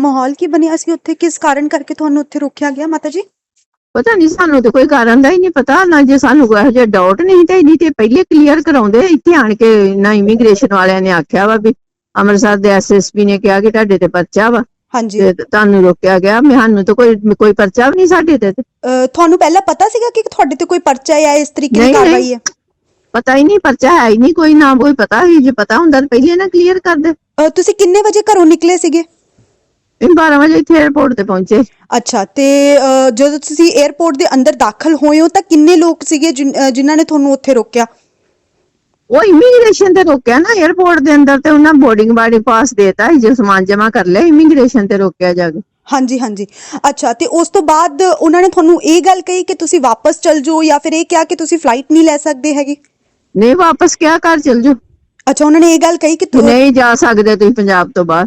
ਮਾਹੌਲ ਕੀ ਬਣਿਆ ਸੀ ਉੱਥੇ? ਕਿਸ ਕਾਰਨ ਕਰਕੇ ਤੁਹਾਨੂੰ ਉੱਥੇ ਰੋਕਿਆ ਗਿਆ ਮਾਤਾ ਜੀ? ਪਤਾ ਨਹੀਂ ਸਾਨੂੰ ਤੇ ਕੋਈ ਕਾਰਨ ਦਾ ਹੀ ਨਹੀਂ ਪਤਾ। ਨਾ ਜੇ ਸਾਨੂੰ ਕੋਈ ਇਹੋ ਜਿਹਾ ਡਾਊਟ ਨਹੀਂ ਤੇ ਨਹੀਂ ਤੇ ਪਹਿਲੇ ਕਲੀਅਰ ਕਰਾਉਂਦੇ। ਇੱਥੇ ਆਣ ਕੇ ਨਾ ਇਮੀਗ੍ਰੇਸ਼ਨ ਵਾਲਿਆਂ ਨੇ ਆਖਿਆ ਵਾ ਵੀ ਅੰਮ੍ਰਿਤਸਰ ਦੇ ਐਸਐਸਪੀ ਨੇ ਕਿਹਾ ਕਿ ਤੁਹਾਡੇ ਤੇ ਪਰਚਾ ਵਾ। ਹਾਂਜੀ। ਤੇ ਤੁਹਾਨੂੰ ਰੋਕਿਆ ਗਿਆ। ਮੈਂ ਸਾਨੂੰ ਤਾਂ ਕੋਈ ਕੋਈ ਪਰਚਾ ਵੀ ਨਹੀਂ ਸਾਡੇ ਤੇ। ਤੁਹਾਨੂੰ ਪਹਿਲਾਂ ਪਤਾ ਸੀਗਾ ਕਿ ਤੁਹਾਡੇ ਤੇ ਕੋਈ ਪਰਚਾ ਹੈ ਇਸ ਤਰੀਕੇ ਦੀ। ਕਾਰਵਾਈ ਹੈ ਪਤਾ ਹੀ ਨਹੀਂ ਪਰਚਾ ਹੈ ਹੀ ਨਹੀਂ ਕੋਈ ਨਾ ਕੋਈ ਪਤਾ ਹੀ ਜੇ ਪਤਾ ਹੁੰਦਾ ਤਾਂ ਪਹਿਲੇ ਨਾ ਕਲੀਅਰ ਕਰਦੇ ਅਹ, ਤੁਸੀਂ ਕਿੰਨੇ ਵਜੇ ਘਰੋਂ ਨਿਕਲੇ ਸੀਗੇ? ਇਹ 12 ਵਜੇ ਇੱਥੇ 에어ਪੋਰਟ ਤੇ ਪਹੁੰਚੇ। ਅੱਛਾ ਤੇ ਜਦੋਂ ਤੁਸੀਂ 에어ਪੋਰਟ ਦੇ ਅੰਦਰ ਦਾਖਲ ਹੋਏ ਹੋ ਤਾਂ ਕਿੰਨੇ ਲੋਕ ਸੀਗੇ ਜਿਨ੍ਹਾਂ ਨੇ ਤੁਹਾਨੂੰ ਉੱਥੇ ਰੋਕਿਆ? ਉਹ ਇਮੀਗ੍ਰੇਸ਼ਨ ਤੇ ਰੋਕਿਆ ਨਾ 에어ਪੋਰਟ ਦੇ ਅੰਦਰ ਤੇ ਉਹਨਾਂ ਬੋਰਡਿੰਗ ਵਾਲੇ ਪਾਸ ਦੇਤਾ ਸੀ, ਸਮਾਨ ਜਮ੍ਹਾਂ ਕਰ ਲਿਆ ਇਮੀਗ੍ਰੇਸ਼ਨ ਤੇ ਰੋਕਿਆ ਜਾ ਕੇ। ਹਾਂਜੀ ਹਾਂਜੀ। ਅੱਛਾ ਤੇ ਉਸ ਤੋਂ ਬਾਅਦ ਉਹਨਾਂ ਨੇ ਤੁਹਾਨੂੰ ਇਹ ਗੱਲ ਕਹੀ ਕਿ ਤੁਸੀਂ ਵਾਪਸ ਚੱਲ ਜਾਓ ਜਾਂ ਫਿਰ ਇਹ ਕਿਹਾ ਕਿ ਤੁਸੀਂ ਫਲਾਈਟ ਨਹੀਂ ਲੈ ਸਕਦੇ ਹੈਗੇ? ਨਹੀਂ ਵਾਪਸ ਕਿਆ ਘਰ ਚਲ ਜੋ ਅੱਛਾ ਉਹਨਾਂ ਨੇ ਇਹ ਗੱਲ ਕਹੀ ਕਿ ਤੁ- ਨਹੀਂ ਜਾ ਸਕਦੇ ਤੁਸੀਂ ਪੰਜਾਬ ਤੋਂ ਬਾਹਰ।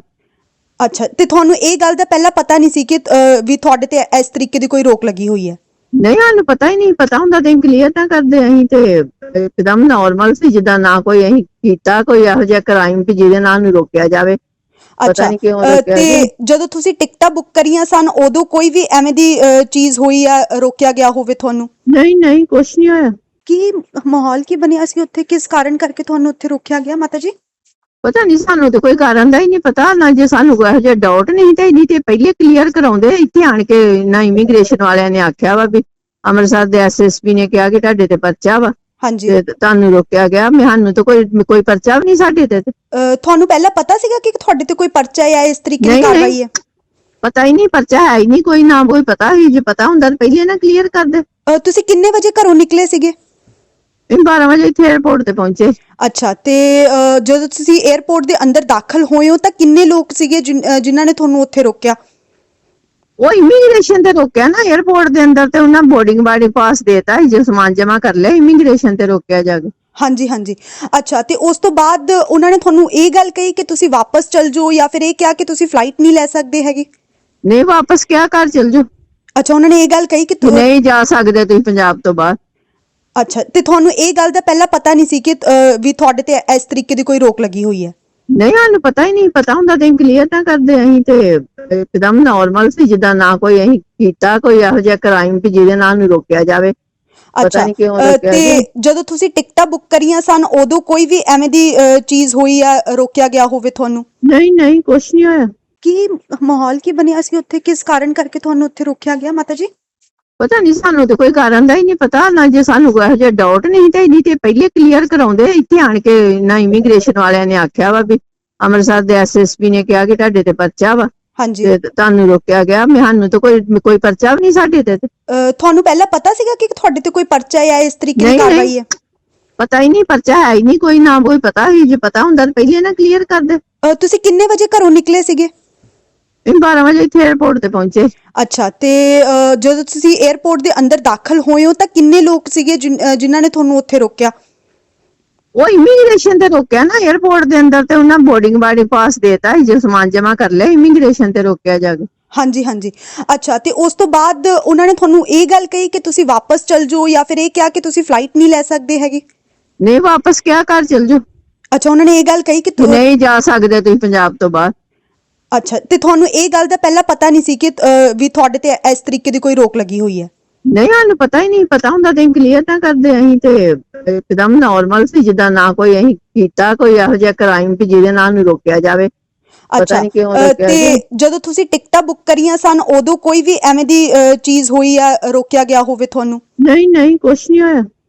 ਅੱਛਾ ਤੇ ਤੁਹਾਨੂੰ ਇਹ ਗੱਲ ਦਾ ਪਹਿਲਾਂ ਪਤਾ ਨਹੀਂ ਸੀ ਕਿ ਅਹ, ਵੀ ਤੁਹਾਡੇ ਤੇ ਇਸ ਤਰੀਕੇ ਦੀ ਕੋਈ ਰੋਕ ਲੱਗੀ ਹੋਈ ਹੈ? ਨਹੀਂ ਸਾਨੂੰ ਪਤਾ ਹੀ ਨਹੀਂ ਪਤਾ ਹੁੰਦਾ ਤੇ ਕਲੀਅਰ ਨਾ ਕਰਦੇ ਅਸੀਂ ਤੇ ਇੱਕਦਮ ਨਾਰਮਲ ਸੀ ਜਿੱਦਾਂ ਨਾ ਕੋਈ ਅਸੀਂ ਕੀਤਾ ਕੋਈ ਇਹੋ ਜਿਹਾ ਕ੍ਰਾਈਮ ਕਿ ਜਿਹਦੇ ਨਾਲ ਨੂੰ ਰੋਕਿਆ ਜਾਵੇ। ਅੱਛਾ ਨਹੀਂ ਕਿਉਂ ਅਹ, ਰੋਕਿਆ ਤੇ। ਜਦੋਂ ਤੁਸੀਂ ਟਿਕਟਾਂ ਬੁੱਕ ਕਰੀਆਂ ਸਨ ਉਦੋਂ ਕੋਈ ਵੀ ਐਵੇਂ ਦੀ ਅਹ, ਚੀਜ਼ ਹੋਈ ਆ ਰੋਕਿਆ ਗਿਆ ਹੋਵੇ ਤੁਹਾਨੂੰ? ਨਹੀਂ ਨਹੀਂ ਕੁਛ ਨਹੀਂ ਹੋਇਆ। ਕੀ ਮਾਹੌਲ ਕੀ ਬਣਿਆ ਸੀ ਉੱਥੇ? ਕਿਸ ਕਾਰਨ ਕਰਕੇ ਤੁਹਾਨੂੰ ਉੱਥੇ ਰੋਕਿਆ ਗਿਆ ਮਾਤਾ ਜੀ? ਪਤਾ ਨਹੀਂ ਸਾਨੂੰ ਤੇ ਕੋਈ ਕਾਰਨ ਦਾ ਹੀ ਨਹੀਂ ਪਤਾ ਨਾ ਜੇ ਸਾਨੂੰ ਕੋਈ ਇਹੋ ਜਿਹਾ ਡਾਊਟ ਨਹੀਂ ਤੇ ਨਹੀਂ ਤੇ ਪਹਿਲੇ ਕਲੀਅਰ ਕਰਾਉਂਦੇ ਇੱਥੇ ਆਣ ਕੇ ਨਾ ਇਮੀਗ੍ਰੇਸ਼ਨ ਵਾਲਿਆਂ ਨੇ ਆਖਿਆ ਵਾ ਵੀ ਅੰਮ੍ਰਿਤਸਰ ਦੇ ਐਸਐਸਪੀ ਨੇ ਕਿਹਾ ਕਿ ਤੁਹਾਡੇ ਤੇ ਪਰਚਾ ਵਾ ਹਾਂਜੀ। ਤੇ ਤੁਹਾਨੂੰ ਰੋਕਿਆ ਗਿਆ ਮੈਂ ਸਾਨੂੰ ਤਾਂ ਕੋਈ ਕੋਈ ਪਰਚਾ ਵੀ ਨਹੀਂ ਸਾਡੇ ਤੇ। ਤੁਹਾਨੂੰ ਪਹਿਲਾਂ ਪਤਾ ਸੀਗਾ ਕਿ ਤੁਹਾਡੇ ਤੇ ਕੋਈ ਪਰਚਾ ਹੈ ਇਸ ਤਰੀਕੇ ਦੀ ਕਾਰਵਾਈ। ਹੈ? ਪਤਾ ਹੀ ਨਹੀਂ ਪਰਚਾ ਹੈ ਹੀ ਨਹੀਂ ਕੋਈ ਨਾ ਕੋਈ ਪਤਾ ਹੀ ਜੇ ਪਤਾ ਹੁੰਦਾ ਤਾਂ ਪਹਿਲੇ ਨਾ ਕਲੀਅਰ ਕਰਦੇ ਅਹ, ਤੁਸੀਂ ਕਿੰਨੇ ਵਜੇ ਘਰੋਂ ਨਿਕਲੇ ਸੀਗੇ? 12 ਵਜੇ ਇੱਥੇ 에어ਪੋਰਟ ਤੇ ਪਹੁੰਚੇ। ਅੱਛਾ ਤੇ ਜਦੋਂ ਤੁਸੀਂ 에어ਪੋਰਟ ਦੇ ਅੰਦਰ ਦਾਖਲ ਹੋਏ ਹੋ ਤਾਂ ਕਿੰਨੇ ਲੋਕ ਸੀਗੇ ਜਿਨ੍ਹਾਂ ਨੇ ਤੁਹਾਨੂੰ ਉੱਥੇ ਰੋਕਿਆ? ਉਹ ਇਮੀਗ੍ਰੇਸ਼ਨ ਤੇ ਰੋਕਿਆ ਨਾ 에어ਪੋਰਟ ਦੇ ਅੰਦਰ ਤੇ ਉਹਨਾਂ ਬੋਰਡਿੰਗ ਵਾਲੀ ਪਾਸ ਦੇਤਾ ਸੀ, ਸਮਾਨ ਜਮ੍ਹਾਂ ਕਰ ਲਿਆ ਇਮੀਗ੍ਰੇਸ਼ਨ ਤੇ ਰੋਕਿਆ ਜਾ ਕੇ। ਹਾਂਜੀ ਹਾਂਜੀ। ਅੱਛਾ ਤੇ ਉਸ ਤੋਂ ਬਾਅਦ ਉਹਨਾਂ ਨੇ ਤੁਹਾਨੂੰ ਇਹ ਗੱਲ ਕਹੀ ਕਿ ਤੁਸੀਂ ਵਾਪਸ ਚਲ ਜਾਓ ਜਾਂ ਫਿਰ ਇਹ ਕਿਹਾ ਕਿ ਤੁਸੀਂ ਫਲਾਈਟ ਨਹੀਂ ਲੈ ਸਕਦੇ ਹੈਗੇ? ਨਹੀਂ ਵਾਪਸ ਕਿਆ ਘਰ ਚਲ ਜਾਓ? ਅੱਛਾ ਉਹਨਾਂ ਨੇ ਇਹ ਗੱਲ ਕਹੀ ਕਿ ਤੁ- ਨਹੀਂ ਜਾ ਸਕਦੇ ਤੁਸੀਂ ਪੰਜਾਬ ਤੋਂ ਬਾਅਦ ਅੱਛਾ ਤੇ ਤੁਹਾਨੂੰ ਇਹ ਗੱਲ ਦਾ ਪਹਿਲਾਂ ਪਤਾ ਨਹੀਂ ਸੀ ਕਿ ਅਹ, ਵੀ ਤੁਹਾਡੇ ਤੇ ਇਸ ਤਰੀਕੇ ਦੀ ਕੋਈ ਰੋਕ ਲੱਗੀ ਹੋਈ ਹੈ? ਨਹੀਂ ਸਾਨੂੰ ਪਤਾ ਹੀ ਨਹੀਂ ਪਤਾ ਹੁੰਦਾ ਤੇ ਕਲੀਅਰ ਨਾ ਕਰਦੇ ਅਸੀਂ ਤੇ ਇੱਕਦਮ ਨਾਰਮਲ ਸੀ ਜਿੱਦਾਂ ਨਾ ਕੋਈ ਅਸੀਂ ਕੀਤਾ ਕੋਈ ਇਹੋ ਜਿਹਾ ਕ੍ਰਾਈਮ ਕਿ ਜਿਹਦੇ ਨਾਲ ਨੂੰ ਰੋਕਿਆ ਜਾਵੇ। ਅੱਛਾ ਨਹੀਂ ਕਿਉਂ ਅਹ, ਰੋਕਿਆ ਤੇ ਗਿਆ। ਜਦੋਂ ਤੁਸੀਂ ਟਿਕਟਾਂ ਬੁੱਕ ਕਰੀਆਂ ਸਨ ਉਦੋਂ ਕੋਈ ਵੀ ਐਵੇਂ ਦੀ ਅਹ, ਚੀਜ਼ ਹੋਈ ਆ ਰੋਕਿਆ ਗਿਆ ਹੋਵੇ ਤੁਹਾਨੂੰ? ਨਹੀਂ ਨਹੀਂ ਕੁਛ ਨਹੀਂ ਹੋਇਆ। ਕੀ ਮਾਹੌਲ ਕੀ ਬਣਿਆ ਸੀ ਉੱਥੇ? ਕਿਸ ਕਾਰਨ ਕਰਕੇ ਤੁਹਾਨੂੰ ਉੱਥੇ ਰੋਕਿਆ ਗਿਆ ਮਾਤਾ ਜੀ? ਪਤਾ ਨਹੀਂ ਸਾਨੂੰ ਤੇ ਕੋਈ ਕਾਰਨ ਦਾ ਹੀ ਨਹੀਂ ਪਤਾ ਨਾ ਜੇ ਸਾਨੂੰ ਕੋਈ ਇਹੋ ਜਿਹਾ ਡਾਊਟ ਨਹੀਂ ਤੇ ਨਹੀਂ ਤੇ ਪਹਿਲੇ ਕਲੀਅਰ ਕਰਾਉਂਦੇ ਇੱਥੇ ਆਣ ਕੇ ਨਾ ਇਮੀਗ੍ਰੇਸ਼ਨ ਵਾਲਿਆਂ ਨੇ ਆਖਿਆ ਵਾ ਵੀ ਅੰਮ੍ਰਿਤਸਰ ਦੇ ਐਸਐਸਪੀ ਨੇ ਕਿਹਾ ਕਿ ਤੁਹਾਡੇ ਤੇ ਪਰਚਾ ਵਾ ਹਾਂਜੀ। ਤੇ ਤੁਹਾਨੂੰ ਰੋਕਿਆ ਗਿਆ ਮੈਂ ਸਾਨੂੰ ਤਾਂ ਕੋਈ ਕੋਈ ਪਰਚਾ ਵੀ ਨਹੀਂ ਸਾਡੇ ਤੇ ਤੁਹਾਨੂੰ ਪਹਿਲਾਂ ਪਤਾ ਸੀਗਾ ਕਿ ਤੁਹਾਡੇ ਤੇ ਕੋਈ ਪਰਚਾ ਹੈ ਇਸ ਤਰੀਕੇ ਦੀ। ਕਾਰਵਾਈ ਹੈ ਪਤਾ ਹੀ ਨਹੀਂ ਪਰਚਾ ਹੈ ਹੀ ਨਹੀਂ ਕੋਈ ਨਾ ਕੋਈ ਪਤਾ ਹੀ ਜੇ ਪਤਾ ਹੁੰਦਾ ਤਾਂ ਪਹਿਲੇ ਨਾ ਕਲੀਅਰ ਕਰਦੇ ਤੁਸੀਂ ਕਿੰਨੇ ਵਜੇ ਘਰੋਂ ਨਿਕਲੇ ਸੀਗੇ? ਇਹ 12 ਵਜੇ ਇੱਥੇ 에어ਪੋਰਟ ਤੇ ਪਹੁੰਚੇ। ਅੱਛਾ ਤੇ ਜਦੋਂ ਤੁਸੀਂ 에어ਪੋਰਟ ਦੇ ਅੰਦਰ ਦਾਖਲ ਹੋਏ ਹੋ ਤਾਂ ਕਿੰਨੇ ਲੋਕ ਸੀਗੇ ਜਿਨ੍ਹਾਂ ਨੇ ਤੁਹਾਨੂੰ ਉੱਥੇ ਰੋਕਿਆ? ਉਹ ਇਮੀਗ੍ਰੇਸ਼ਨ ਤੇ ਰੋਕਿਆ ਨਾ 에어ਪੋਰਟ ਦੇ ਅੰਦਰ ਤੇ ਉਹਨਾਂ ਬੋਰਡਿੰਗ ਬਾਰਡਿੰਗ ਪਾਸ ਦੇਤਾ ਜੇ ਸਮਾਨ ਜਮਾ ਕਰ ਲਿਆ ਇਮੀਗ੍ਰੇਸ਼ਨ ਤੇ ਰੋਕਿਆ ਜਾ ਕੇ। ਹਾਂਜੀ ਹਾਂਜੀ। ਅੱਛਾ ਤੇ ਉਸ ਤੋਂ ਬਾਅਦ ਉਹਨਾਂ ਨੇ ਤੁਹਾਨੂੰ ਇਹ ਗੱਲ ਕਹੀ ਕਿ ਤੁਸੀਂ ਵਾਪਸ ਚਲ ਜਾਓ ਜਾਂ ਫਿਰ ਇਹ ਕਿਹਾ ਕਿ ਤੁਸੀਂ ਫਲਾਈਟ ਨਹੀਂ ਲੈ ਸਕਦੇ ਹੈਗੇ? ਨਹੀਂ ਵਾਪਸ ਕਿਆ ਕਰ ਚਲ ਜੋ ਅੱਛਾ ਉਹਨਾਂ ਨੇ ਇਹ ਗੱਲ ਕਹੀ ਕਿ ਤੁ- ਨਹੀਂ ਜਾ ਸਕਦੇ ਤੁਸੀਂ ਪੰਜਾਬ ਤੋਂ ਬਾਹਰ। ਅੱਛਾ ਤੇ ਤੁਹਾਨੂੰ ਇਹ ਗੱਲ ਦਾ ਪਹਿਲਾਂ ਪਤਾ ਨਹੀਂ ਸੀ ਕਿ ਵੀ ਤੁਹਾਡੇ ਤੇ ਇਸ ਤਰੀਕੇ ਦੀ ਕੋਈ ਰੋਕ ਲੱਗੀ ਹੋਈ ਹੈ? ਨਹੀਂ ਸਾਨੂੰ ਪਤਾ ਹੀ ਨਹੀਂ ਪਤਾ ਹੁੰਦਾ ਤੇ ਕਲੀਅਰ ਨਾ ਕਰਦੇ ਅਸੀਂ ਤੇ ਇੱਕਦਮ ਨਾਰਮਲ ਸੀ ਜਿੱਦਾਂ ਨਾ ਕੋਈ ਅਸੀਂ ਕੀਤਾ ਕੋਈ ਇਹੋ ਜਿਹਾ ਕ੍ਰਾਈਮ ਕਿ ਜਿਹਦੇ ਨਾਲ ਨੂੰ ਰੋਕਿਆ ਜਾਵੇ। ਪਤਾ ਅੱਛਾ ਨਹੀਂ ਕਿਉਂ ਅਹ, ਰੋਕਿਆ ਤੇ ਗਿਆ। ਜਦੋਂ ਤੁਸੀਂ ਟਿਕਟਾਂ ਬੁੱਕ ਕਰੀਆਂ ਸਨ ਉਦੋਂ ਕੋਈ ਵੀ ਐਵੇਂ ਦੀ ਚੀਜ਼ ਹੋਈ ਆ ਰੋਕਿਆ ਗਿਆ ਹੋਵੇ ਤੁਹਾਨੂੰ? ਨਹੀਂ ਨਹੀਂ ਕੁਛ ਨਹੀਂ ਹੋਇਆ।